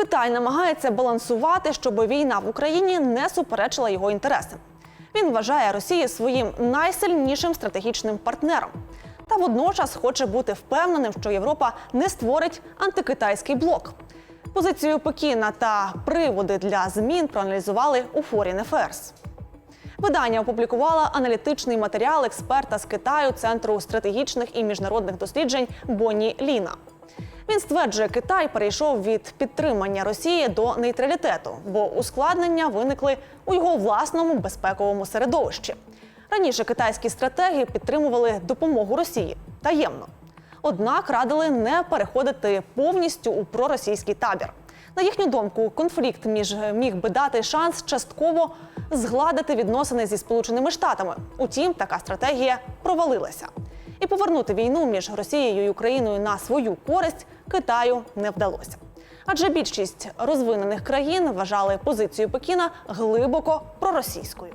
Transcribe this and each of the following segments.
Китай намагається балансувати, щоб війна в Україні не суперечила його інтересам. Він вважає Росію своїм найсильнішим стратегічним партнером. Та водночас хоче бути впевненим, що Європа не створить антикитайський блок. Позицію Пекіна та приводи для змін проаналізували у Foreign Affairs. Видання опублікувало аналітичний матеріал експерта з Китаю Центру стратегічних і міжнародних досліджень Бонні Ліна. Він стверджує, Китай перейшов від підтримання Росії до нейтралітету, бо ускладнення виникли у його власному безпековому середовищі. Раніше китайські стратегії підтримували допомогу Росії таємно. Однак радили не переходити повністю у проросійський табір. На їхню думку, конфлікт між міг би дати шанс частково згладити відносини зі Сполученими Штатами. Утім, така стратегія провалилася. І повернути війну між Росією і Україною на свою користь Китаю не вдалося. Адже більшість розвинених країн вважали позицію Пекіна глибоко проросійською.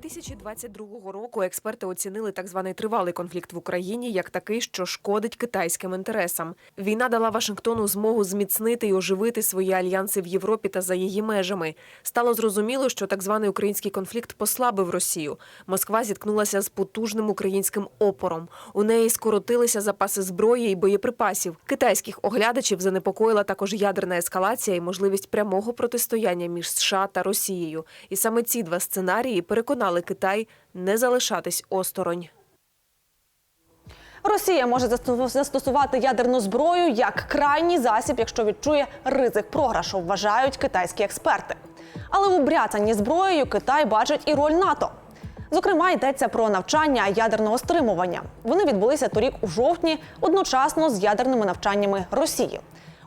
2022 року експерти оцінили так званий тривалий конфлікт в Україні як такий, що шкодить китайським інтересам. Війна дала Вашингтону змогу зміцнити і оживити свої альянси в Європі та за її межами. Стало зрозуміло, що так званий український конфлікт послабив Росію. Москва зіткнулася з потужним українським опором. У неї скоротилися запаси зброї і боєприпасів. Китайських оглядачів занепокоїла також ядерна ескалація і можливість прямого протистояння між США та Росією. І саме ці два сценарії переконали Китай не залишатись осторонь. Росія може застосу- застосувати ядерну зброю як крайній засіб, якщо відчує ризик програшу, вважають китайські експерти. Але у бряцанні зброєю Китай бачить і роль НАТО. Зокрема, йдеться про навчання ядерного стримування. Вони відбулися торік у жовтні, одночасно з ядерними навчаннями Росії.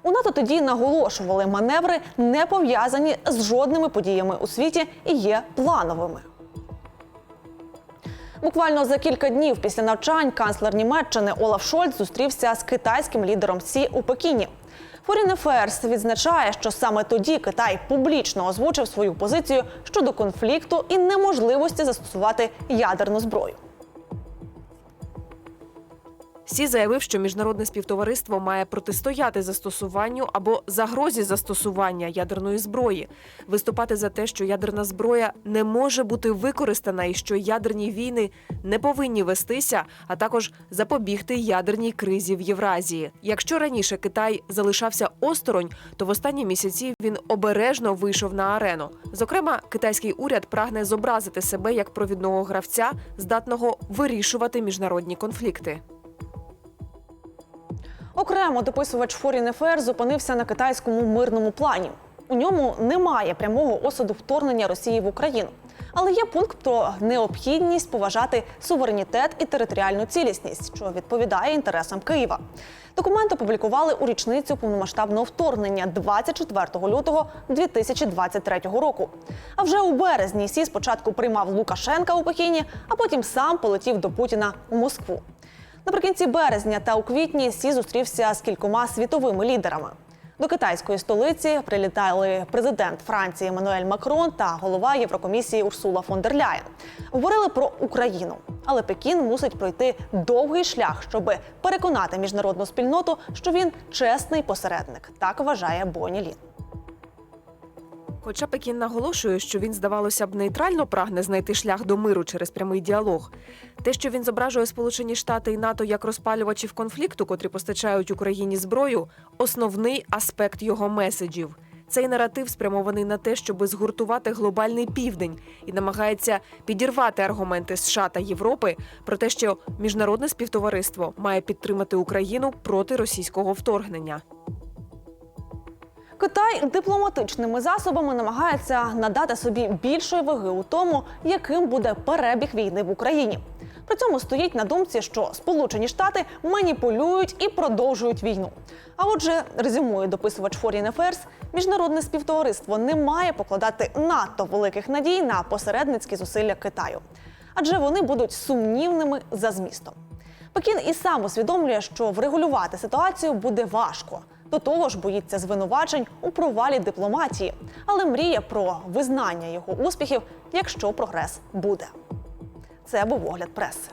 У НАТО тоді наголошували, маневри не пов'язані з жодними подіями у світі і є плановими. Буквально за кілька днів після навчань канцлер Німеччини Олаф Шольц зустрівся з китайським лідером Сі у Пекіні. Foreign Affairs відзначає, що саме тоді Китай публічно озвучив свою позицію щодо конфлікту і неможливості застосувати ядерну зброю. Сі заявив, що міжнародне співтовариство має протистояти застосуванню або загрозі застосування ядерної зброї, виступати за те, що ядерна зброя не може бути використана і що ядерні війни не повинні вестися, а також запобігти ядерній кризі в Євразії. Якщо раніше Китай залишався осторонь, то в останні місяці він обережно вийшов на арену. Зокрема, китайський уряд прагне зобразити себе як провідного гравця, здатного вирішувати міжнародні конфлікти. Окремо дописувач Foreign Affairs зупинився на китайському мирному плані. У ньому немає прямого осуду вторгнення Росії в Україну. Але є пункт про необхідність поважати суверенітет і територіальну цілісність, що відповідає інтересам Києва. Документ опублікували у річницю повномасштабного вторгнення 24 лютого 2023 року. А вже у березні Сі спочатку приймав Лукашенка у Пекіні, а потім сам полетів до Путіна у Москву. Наприкінці березня та у квітні Сі зустрівся з кількома світовими лідерами. До китайської столиці прилітали президент Франції Еммануель Макрон та голова Єврокомісії Урсула фон дер Ляєн. Говорили про Україну, але Пекін мусить пройти довгий шлях, щоб переконати міжнародну спільноту, що він чесний посередник. Так вважає Боні Лін. Хоча Пекін наголошує, що він, здавалося б, нейтрально прагне знайти шлях до миру через прямий діалог. Те, що він зображує Сполучені Штати і НАТО як розпалювачів конфлікту, котрі постачають Україні зброю, основний аспект його меседжів. Цей наратив спрямований на те, щоб згуртувати глобальний південь і намагається підірвати аргументи США та Європи про те, що міжнародне співтовариство має підтримати Україну проти російського вторгнення. Китай дипломатичними засобами намагається надати собі більшої ваги у тому, яким буде перебіг війни в Україні. При цьому стоїть на думці, що Сполучені Штати маніпулюють і продовжують війну. А отже, резюмує дописувач Foreign Affairs, міжнародне співтовариство не має покладати надто великих надій на посередницькі зусилля Китаю, адже вони будуть сумнівними за змістом. Пекін і сам усвідомлює, що врегулювати ситуацію буде важко. До того ж, боїться звинувачень у провалі дипломатії, але мріє про визнання його успіхів, якщо прогрес буде. Це був огляд преси.